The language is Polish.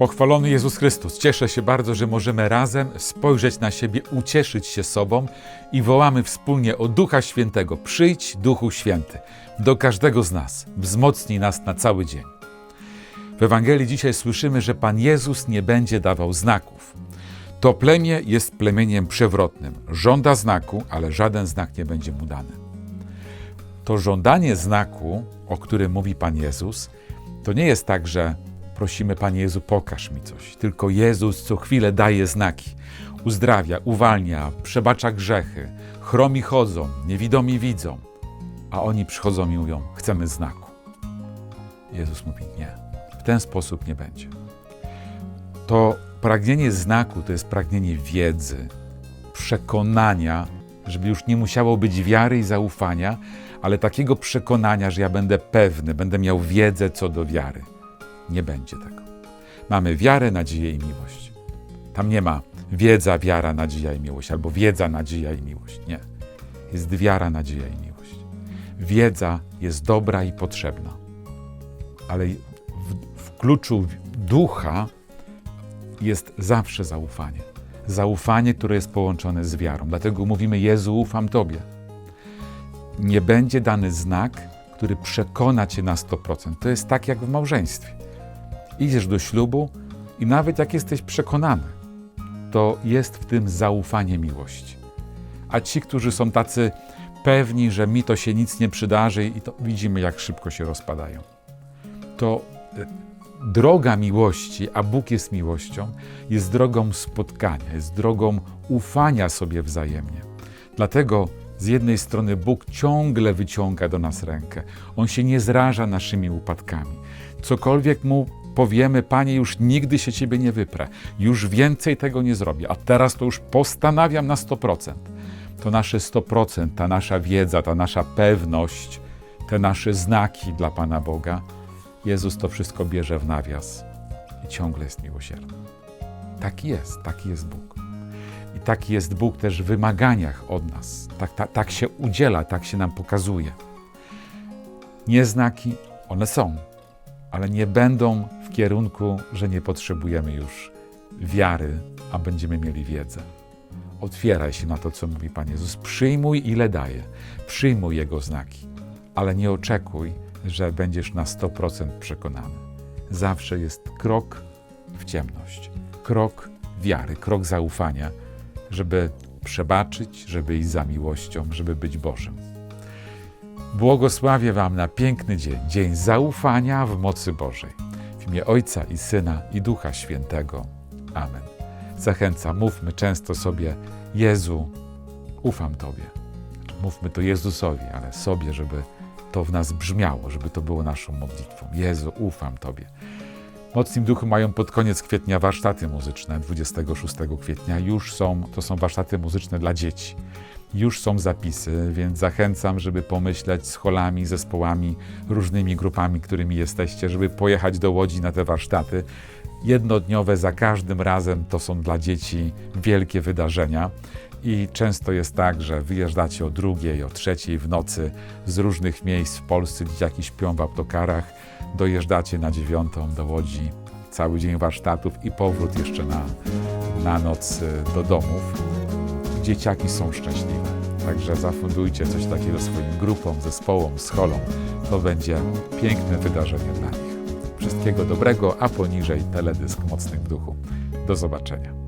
Pochwalony Jezus Chrystus. Cieszę się bardzo, że możemy razem spojrzeć na siebie, ucieszyć się sobą i wołamy wspólnie o Ducha Świętego. Przyjdź, Duchu Święty, do każdego z nas. Wzmocnij nas na cały dzień. W Ewangelii dzisiaj słyszymy, że Pan Jezus nie będzie dawał znaków. To plemię jest plemieniem przewrotnym. Żąda znaku, ale żaden znak nie będzie mu dany. To żądanie znaku, o którym mówi Pan Jezus, to nie jest tak, że prosimy Panie Jezu, pokaż mi coś. Tylko Jezus co chwilę daje znaki. Uzdrawia, uwalnia, przebacza grzechy. Chromi chodzą, niewidomi widzą. A oni przychodzą i mówią, chcemy znaku. Jezus mówi, nie. W ten sposób nie będzie. To pragnienie znaku to jest pragnienie wiedzy, przekonania, żeby już nie musiało być wiary i zaufania, ale takiego przekonania, że ja będę pewny, będę miał wiedzę co do wiary. Nie będzie tego. Mamy wiarę, nadzieję i miłość. Tam nie ma wiedza, wiara, nadzieja i miłość, albo wiedza, nadzieja i miłość. Nie. Jest wiara, nadzieja i miłość. Wiedza jest dobra i potrzebna, ale w, w kluczu ducha jest zawsze zaufanie. Zaufanie, które jest połączone z wiarą. Dlatego mówimy: Jezu, ufam Tobie. Nie będzie dany znak, który przekona cię na 100%. To jest tak jak w małżeństwie. Idziesz do ślubu i nawet jak jesteś przekonany, to jest w tym zaufanie miłości. A ci, którzy są tacy pewni, że mi to się nic nie przydarzy, i to widzimy, jak szybko się rozpadają. To e, droga miłości, a Bóg jest miłością, jest drogą spotkania, jest drogą ufania sobie wzajemnie. Dlatego z jednej strony Bóg ciągle wyciąga do nas rękę. On się nie zraża naszymi upadkami. Cokolwiek mu powiemy, Panie, już nigdy się Ciebie nie wyprę, już więcej tego nie zrobię, a teraz to już postanawiam na 100%. To nasze 100%, ta nasza wiedza, ta nasza pewność, te nasze znaki dla Pana Boga, Jezus to wszystko bierze w nawias i ciągle jest miłosierny. Taki jest, taki jest Bóg. I taki jest Bóg też w wymaganiach od nas. Tak, tak, tak się udziela, tak się nam pokazuje. Nie znaki, one są, ale nie będą kierunku, że nie potrzebujemy już wiary, a będziemy mieli wiedzę. Otwieraj się na to, co mówi Pan Jezus. Przyjmuj, ile daje. Przyjmuj Jego znaki, ale nie oczekuj, że będziesz na 100% przekonany. Zawsze jest krok w ciemność, krok wiary, krok zaufania, żeby przebaczyć, żeby iść za miłością, żeby być Bożym. Błogosławię Wam na piękny dzień, dzień zaufania w mocy Bożej. Imię Ojca i Syna i Ducha Świętego. Amen. Zachęcam, mówmy często sobie: Jezu, ufam Tobie. Mówmy to Jezusowi, ale sobie, żeby to w nas brzmiało, żeby to było naszą modlitwą. Jezu, ufam Tobie. Mocnym Duchu mają pod koniec kwietnia warsztaty muzyczne. 26 kwietnia już są, to są warsztaty muzyczne dla dzieci. Już są zapisy, więc zachęcam, żeby pomyśleć z holami, zespołami, różnymi grupami, którymi jesteście, żeby pojechać do Łodzi na te warsztaty. Jednodniowe za każdym razem to są dla dzieci wielkie wydarzenia. I często jest tak, że wyjeżdżacie o drugiej, o trzeciej w nocy z różnych miejsc w Polsce, dzieciaki śpią w autokarach, dojeżdżacie na dziewiątą do Łodzi, cały dzień warsztatów i powrót jeszcze na, na noc y, do domów. Dzieciaki są szczęśliwe, także zafundujcie coś takiego swoim grupom, zespołom, scholom. To będzie piękne wydarzenie dla nich. Wszystkiego dobrego, a poniżej teledysk Mocnych w Duchu. Do zobaczenia.